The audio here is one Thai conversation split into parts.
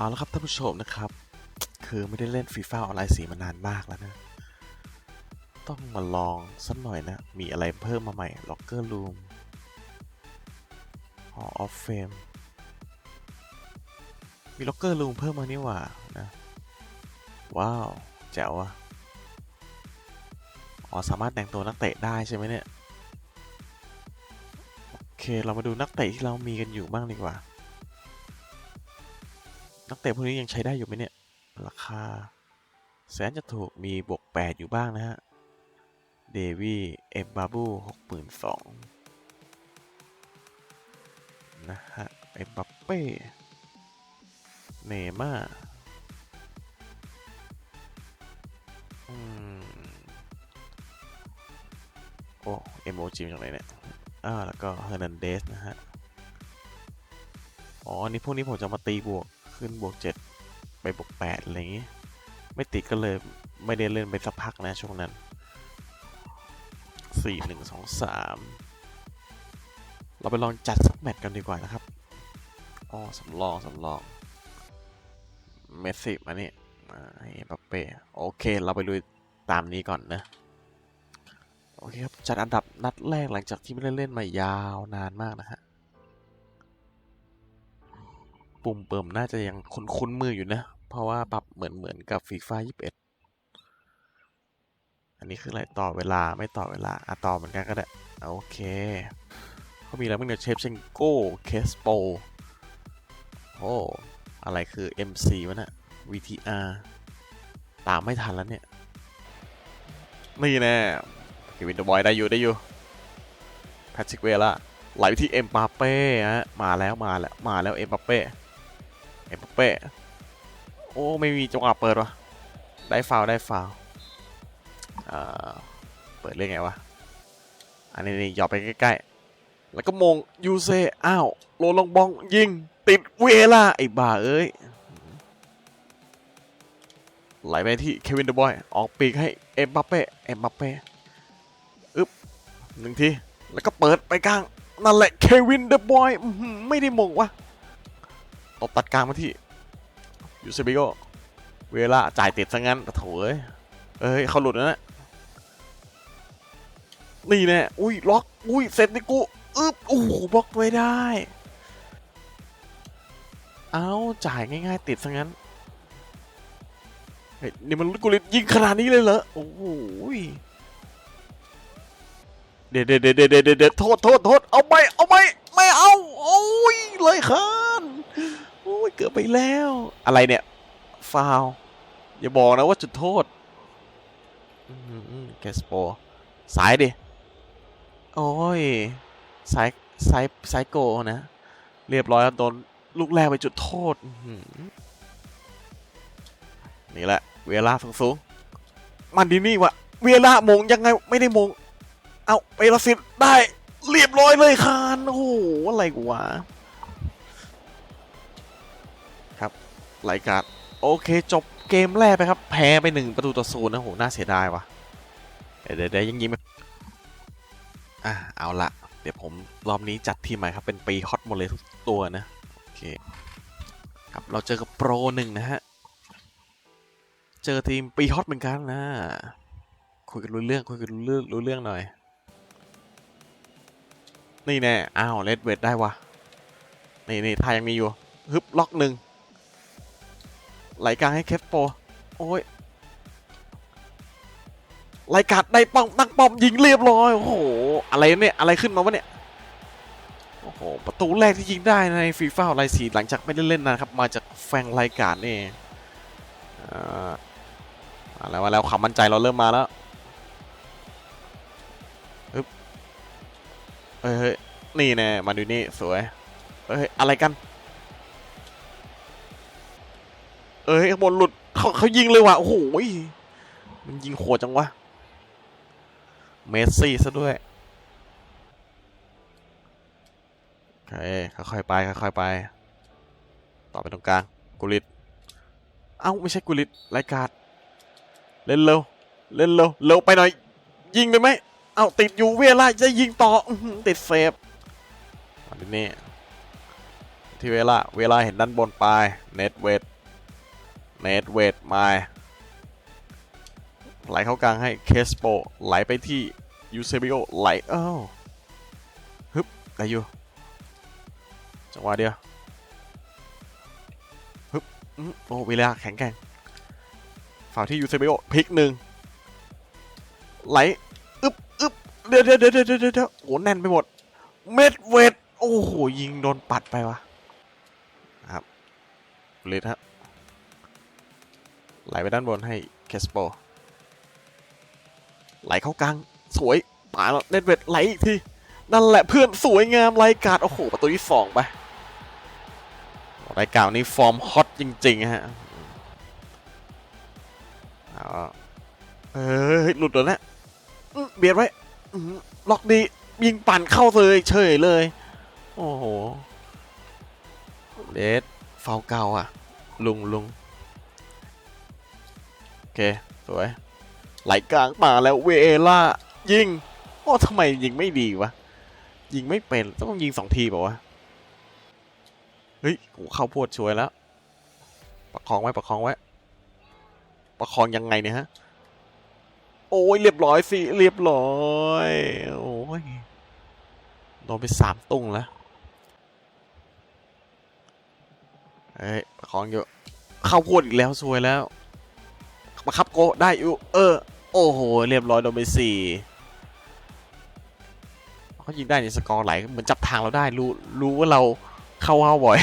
เอาละครับท่านผู้ชมนะครับ คือไม่ได้เล่นฟีฟ่าออนไลน์สีมานานมากแล้วนะ ต้องมาลองสักหน่อยนะ มีอะไรเพิ่มมาใหม่ Locker Room Hall of Fame มี Locker Room เพิ่มมานี่หว่านะ ว้าว แจ๋วอะอ๋อ สามารถแต่งตัวนักเตะได้ใช่ไหมเนี่ย โอเค เรามาดูนักเตะที่เรามีกันอยู่บ้างดีกว่า นักเตะพวกนี้ยังใช้ได้อยู่ไหมเนี่ย ราคา แสนจะถูกมีบวก 8 อยู่บ้างนะฮะ เดวี่เอ็มบาบูหกหมื่นสองนะฮะ เอ็มบัปเป้ เนม่าอืมโอ้เอ็มโอจีมาจากไหนเนี่ย อ่า แล้วก็เฮอร์นันเดสนะฮะ อ๋ออันนี้พวกนี้ผมจะมาตีบวก ขึ้นบวก7ไปบวก8อะไรอย่างงี้ ไม่ติดก็เลยไม่ได้เล่นไปสักพักนะช่วงนั้น4 1 2 3เราไปลองจัดสักแมตช์กันดีกว่านะครับอ๋อสำรองสำรอง เมสซี่มานี่มาให้ปัปเป้โอเค เราไปลุยตามนี้ก่อนนะ โอเคครับ จัดอันดับนัดแรกหลังจากที่ไม่ได้เล่นมายาวนานมากนะฮะ ปุ่มเปิมน่าจะยังคุ้นๆมืออยู่นะ เพราะว่าปรับเหมือนเหมือนกับฟีฟ่า21อันนี้คืออะไรต่อเวลาไม่ต่อเวลาอะต่อเหมือนกันก็ได้โอเคเขามีอะไรบ้างเนี่ยเชฟเชงโก้เคสโปโอ้อะไรคือ MC วะเนี่ย VTR ตามไม่ทันแล้วเนี่ย นี่แน่เควินเดอะบอยได้อยู่ได้อยู่แพทริกเวล่าไหลไปที่เอ็มปาเป้ฮะมาแล้วมาแล้วมาแล้วเอ็มปาเป้ เอ็มปาเป้โอ้ไม่มีจังหวะเปิดวะได้ฟาวได้ฟาวเอ่อเปิดเรื่องไงวะอันนี้นี่หยอดไปใกล้ๆแล้วก็มงยูเซอ้าวโรลองบองยิงติดเวล่าไอ้บ้าเอ้ยไหลไปที่เควินเดอะบอยออกปีกให้เอ็มบัปเป้เอ็มบัปเป้อึ๊บหนึ่งที แล้วก็เปิดไปกลาง นั่นแหละเควินเดอะบอยไม่ได้มงวะ ตบตัดกลางมาที่ยูเซบิโกเวลาจ่ายติดซะงั้นแต่โถเอ้ยเอ้ยเขาหลุดนะนี่แน่อุ้ยล็อกอุ้ยเสร็จนี่กูอึ๊บโอ้โหบล็อกไว้ได้ เอาจ่ายง่ายๆ ติดซะงั้นเฮ้ยนี่มันกุลิตยิงขนาดนี้เลยเหรอโอ้โหยเดี๋ยวเดี๋ยวเดี๋ยวเดี๋ยวเดี๋ยวเดี๋ยวโทษโทษโทษเอาไปเอาไปไม่เอาโอ้ยเลยคานโอ้ ยเกือบไปแล้ว อะไรเนี่ย ฟาวอย่าบอกนะว่าจุดโทษแกสโปสายดิ โอ้ยสายสายสายโกนะ เรียบร้อยแล้วโดนลูกแรกไปจุดโทษนี่แหละ เวลาสูงสูงมันดีนี่วะเวลามงยังไงไม่ได้มง เอาเปรสิได้ เรียบร้อยเลยคาน โอ้โห อะไรกวะ ครับรายการโอเคจบเกมแรกไปครับแพ้ไปหนึ่งประตูต่อศูนย์นะโหน่าเสียดายวะเดี๋ยวยังยิ้มอะเอาละเดี๋ยวผมรอบนี้จัดทีมใหม่ครับเป็นปีฮอตหมดเลยทุกตัวนะโอเคครับเราเจอกับโปรหนึ่งนะฮะเจอทีมปีฮอตเหมือนกันนะคุยกันรู้เรื่องคุยกันรู้เรื่องรู้เรื่องหน่อยนี่แน่อ้าวเลดเวทได้วะนี่นี่ทายยังมีอยู่ฮึบล็อกหนึ่ง ไหลกลางให้เคฟโป โอ้ยรายการได้ป้องตั้งป้อมยิงเรียบร้อย โอ้โห อะไรเนี่ย อะไรขึ้นมาวะเนี่ย โอ้โห ประตูแรกที่ยิงได้ในฟีฟ่าไลซีหลังจากไม่ได้เล่นนะครับ มาจากแฟงรายการนี่อ่ามาแล้วมาแล้วความมั่นใจเราเริ่มมาแล้วเฮ้ยเฮ้ยนี่แน่มาดูนี่สวย เฮ้ย อะไรกัน เอ้ยข้างบนหลุดเขาเขายิงเลยว่ะโอ้โหมันยิงโหดจังวะเมสซี่ซะด้วยโอเคค่อยๆไปค่อยๆไป ต่อไปตรงกลางกุลิตเอ้าไม่ใช่กุลิตรการเล่นเร็วเล่นเร็วเร็วไปหน่อย ยิงเลยไหมเอ้าติดอยู่เวลาจะยิงต่ออื้อหือติดเซฟอันนี้ที่เวลาเวลาเห็นด้านบนปลายเน็ตเวท เน็ตเวทมาไหลเข้ากลางให้เคสโปไหลไปที่ยูเซบิโอไหลเอ้าฮึบได้อยู่จังหวะเดียวฮึบโอ้เวลาแข็งแกร่งฝ่าที่ยูเซบิโอพลิกหนึ่งไหลอึบอึบเดี๋ยวเดี๋ยวเดี๋ยวเดี๋ยวเดี๋ยวโอ้แน่นไปหมด เม็ดเวทโอ้โหยิงโดนปัดไปวะครับเลดฮะ ไหลไปด้านบนให้เคสโป ไหลเข้ากลาง สวยตาแล้วเน็ตเวทไหลอีกที นั่นแหละเพื่อนสวยงามรายการโอ้โห ประตูที่สองไปรายการนี้ฟอร์มฮอตจริงๆฮะเอาเฮ้ยหลุดแล้วนะเบียดไว้ล็อกดียิงปั่นเข้าเลยเฉยเลย โอ้โหเลดฟาวเก่าอะ ลุงลุง เค สวย ไหลกลางมาแล้วเวเล่ายิง โอ้ทำไมยิงไม่ดีวะ ยิงไม่เป็น ต้องยิงสองทีเปล่าวะ เฮ้ยโหเข้าโพดช่วยแล้ว ประคองไว้ประคองไว้ ประคองยังไงเนี่ยฮะ โอ้ยเรียบร้อยสิเรียบร้อยโอ้ยโดนไปสามตุ้งแล้วเฮ้ยประคองอยู่เข้าพวดอีกแล้วซวยแล้ว มาครับโกได้อยู่เออ โอ้โห เรียบร้อยโดนไปสี่เขายิงได้ในสกอร์ไหลเหมือนจับทางเราได้รู้รู้ว่าเราเข้าเ้าบ่อย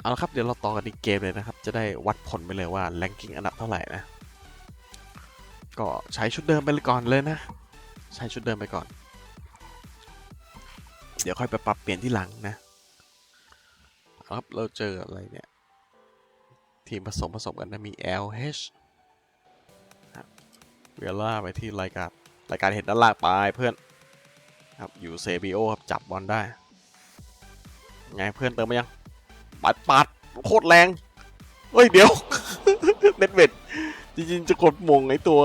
เอาละครับ เดี๋ยวเราต่อกันอีกเกมเลยนะครับ จะได้วัดผลไปเลยว่าแรงกิ้งอันดับเท่าไหร่นะ ก็ใช้ชุดเดิมไปก่อนเลยนะ ใช้ชุดเดิมไปก่อน เดี๋ยวค่อยไปปรับเปลี่ยนที่หลังนะ ครับเราเจออะไรเนี่ย ทีมผสมผสมกันนะมี LH เวล่าไปที่รายการรายการเห็นด้านล่างไปเพื่อนครับอยู่เซบิโอครับจับบอลได้ ไงเพื่อนเติมมายัง ปัดปัดโคตรแรง เฮ้ย เดี๋ยวเน็ตเวดจริง ๆ จะกดมงไอตัว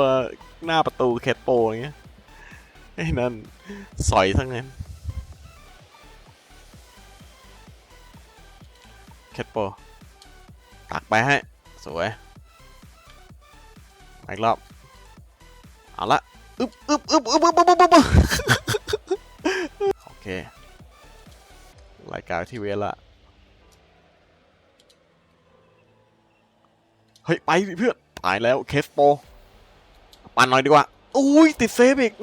หน้าประตูแคทโปอย่างเงี้ยไอ้นั่น สอยทั้งนั้น แคทโปตักไปให้ สวยอีกรอบ เอาละอึบอึบอึบอึบอึบอึบอึบโอเครายการที่เวละเฮ้ย ไปเพื่อนไปแล้วเคสโปปั่นหน่อยดีกว่า อุ้ย ติดเซฟอีก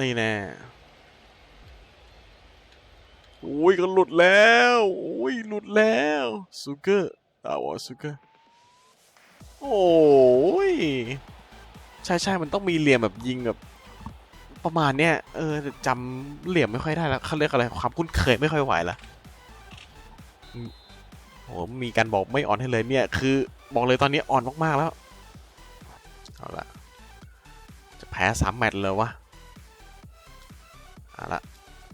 นี่แน่ อุ้ยก็หลุดแล้วอุ้ยหลุดแล้วซูเกอร์อาวซูเกอร์โอ้ยใช่ใช่มันต้องมีเหลี่ยมแบบยิงแบบประมาณเนี้ยเออจำเหลี่ยมไม่ค่อยได้แล้วเขาเรียกอะไรความคุ้นเคยไม่ค่อยไหวละโหมีการบอกไม่อ่อนให้เลยเนี่ย คือบอกเลยตอนนี้อ่อนมากๆแล้วเอาละจะแพ้สามแมตช์เลยวะเอาละ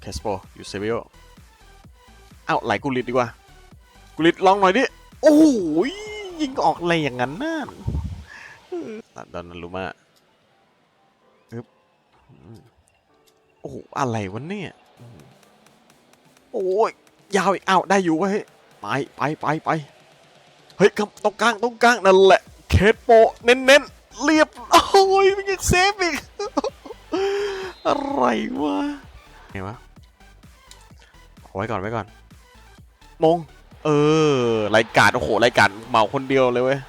เคสโปยูเซเบิโเอาไหลกุลิตดีกว่า กุลิตลองหน่อยดิ โอ้โหยิงออกอะไรอย่างนั้นน่ะดอนนารุมาอึ๊บโอ้โหอะไรวะเนี่ยโอ้ยยาวอีกอ้าวได้อยู่เว้ยไปไปไปไปเฮ้ยครับตรงกลางตรงกลางนั่นแหละเคสโปะเน้นเน้นๆเรียบโอ้ยมันยังเซฟอีกอะไรวะไงวะเอาไว้ก่อนไว้ก่อน มง เออรายการโอ้โหรายการเหมาคนเดียวเลยเว้ย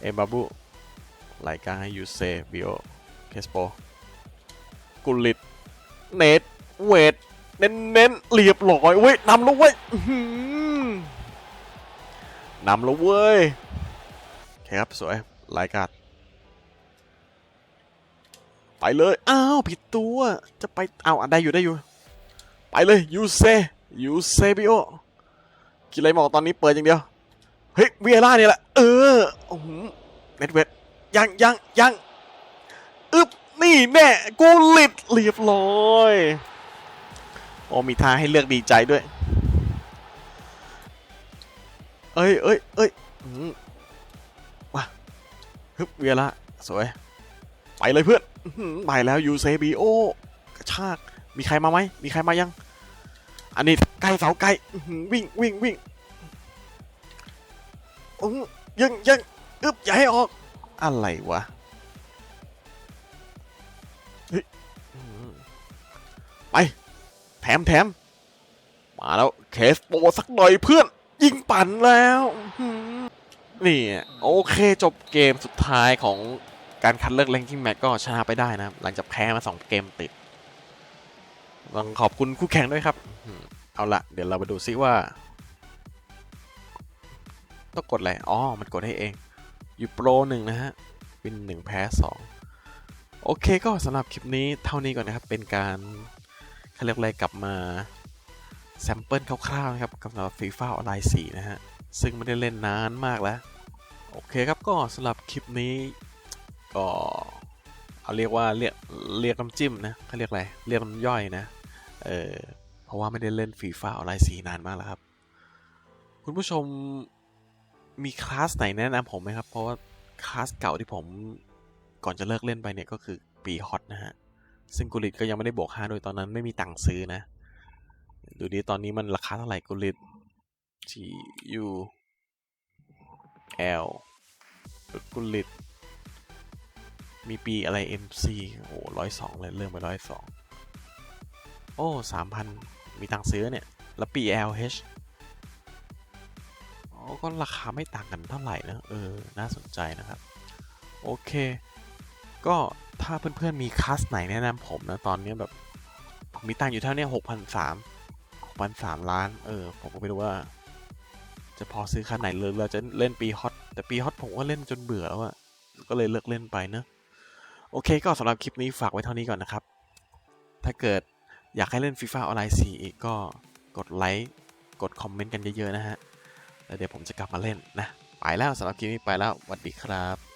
เอ็มบาบูรายการให้ยูเซบิโอเคสโปกุลิตเนตเวทเน้นเน้นเรียบร้อยเว้ยนำแล้วเว้ยอื้อหือนำแล้วเว้ยโอเคครับสวยรายการไปเลย อ้าว ผิดตัว จะไป เอาอันได้อยู่ได้อยู่ ไปเลย ยูเซ ยูเซบิโอ กินอะไรหมอกตอนนี้เปิดอย่างเดียว เฮ้ยเวียร่าเนี่ยแหละ เออโอ้โหเน็ตเวทยังยังยังอึบนี่แน่กูหลิดเรียบร้อยโอ้มีท่าให้เลือกดีใจด้วย เอ้ยเอ้ยเอ้ยมาฮึบเวียละสวย ไปเลยเพื่อนไปแล้วยูเซบีโอกระชาก มีใครมาไหมมีใครมายัง อันนี้ใกล้เสาไกลอื้อหือวิ่งวิ่งวิ่งอืยังยังอึบอย่าให้ออก อะไรวะไป แถมแถมมาแล้วเคสโปสักหน่อยเพื่อน ยิงปั่นแล้วนี่โอเคจบเกมสุดท้ายของการคัดเลือก ranking match ก็ชนะไปได้นะ หลังจากแพ้มา2เกมติด ต้องขอบคุณคู่แข่งด้วยครับ เอาละเดี๋ยวเราไปดูซิว่า ต้องกดอะไร อ๋อ มันกดให้เอง อยู่โปรหนึ่งนะฮะ วินหนึ่งแพ้สองโอเคก็สำหรับคลิปนี้เท่านี้ก่อนนะครับ เป็นการเขาเรียกอะไรกลับมาแซมเปิลคร่าวๆนะครับกับสำหรับฟีฟ่าออนไลน์4นะฮะ ซึ่งไม่ได้เล่นนานมากแล้ว โอเคครับก็สำหรับคลิปนี้ก็ เอาเรียกว่าเรียกเรียกน้ำจิ้มนะเขาเรียกอะไรเรียกน้ำย่อยนะเออเพราะว่าไม่ได้เล่นฟีฟ่าออนไลน์4นานมากแล้วครับ คุณผู้ชมมีคลาสไหนแนะนำผมไหมครับ เพราะว่าคลาสเก่าที่ผมก่อนจะเลิกเล่นไปเนี่ยก็คือปีฮอตนะฮะซึ่งกุลิตก็ยังไม่ได้บวก5โดยตอนนั้นไม่มีตังค์ซื้อนะ ดูดีตอนนี้มันราคาเท่าไหร่กุลิต G U L กุลิต มีปีอะไร MC โอ้ร้อยสองเลยเริ่มไปร้อยสองโอ้สามพันมีตังซื้อเนี่ย แล้วปี LH อ๋อ ก็ราคาไม่ต่างกันเท่าไหร่นะ เออ น่าสนใจนะครับ โอเค ก็ถ้าเพื่อนๆ มีคลาสไหนแนะนำผมนะ ตอนนี้แบบ ผมมีตังอยู่เท่านี้หกพันสามหกพันสามล้าน เออ ผมก็ไม่รู้ว่า จะพอซื้อคันไหนเลยเราจะเล่นปีฮอต แต่ปีฮอตผมก็เล่นจนเบื่อแล้วอะก็เลยเลิกเล่นไปเนะ โอเคก็สำหรับคลิปนี้ฝากไว้เท่านี้ก่อนนะครับ ถ้าเกิดอยากให้เล่นฟีฟ่าออนไลน์4อีกก็กดไลค์กดคอมเมนต์กันเยอะๆนะฮะแล้วเดี๋ยวผมจะกลับมาเล่นนะ ไปแล้วสำหรับคลิปนี้ไปแล้วสวัสดีครับ